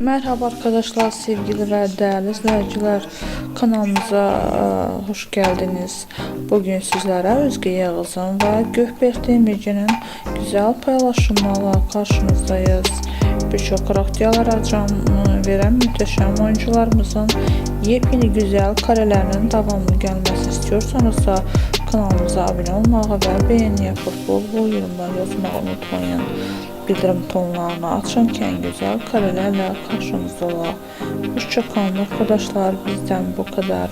Merhaba arkadaşlar, sevgili ve değerli izleyiciler. Kanalımıza e, hoş geldiniz. Bugün sizlere Özge Yağız'ın ve Gökberk Demirci'nin güzel paylaşımlarla karşınızdayız. Birçok karakterlere can veren müteşem oyuncularımızın yepyeni güzel karelerinin devamlı gelmesi istiyorsanız da kanalımıza abone olmayı ve beğeni yapıp bol bol yorumlar yazmayı unutmayın bildirim tonlarını açarkən gözəl karelərlə qarşınızda olaq. Hoşça kalın arkadaşlar. Bizden bu kadar.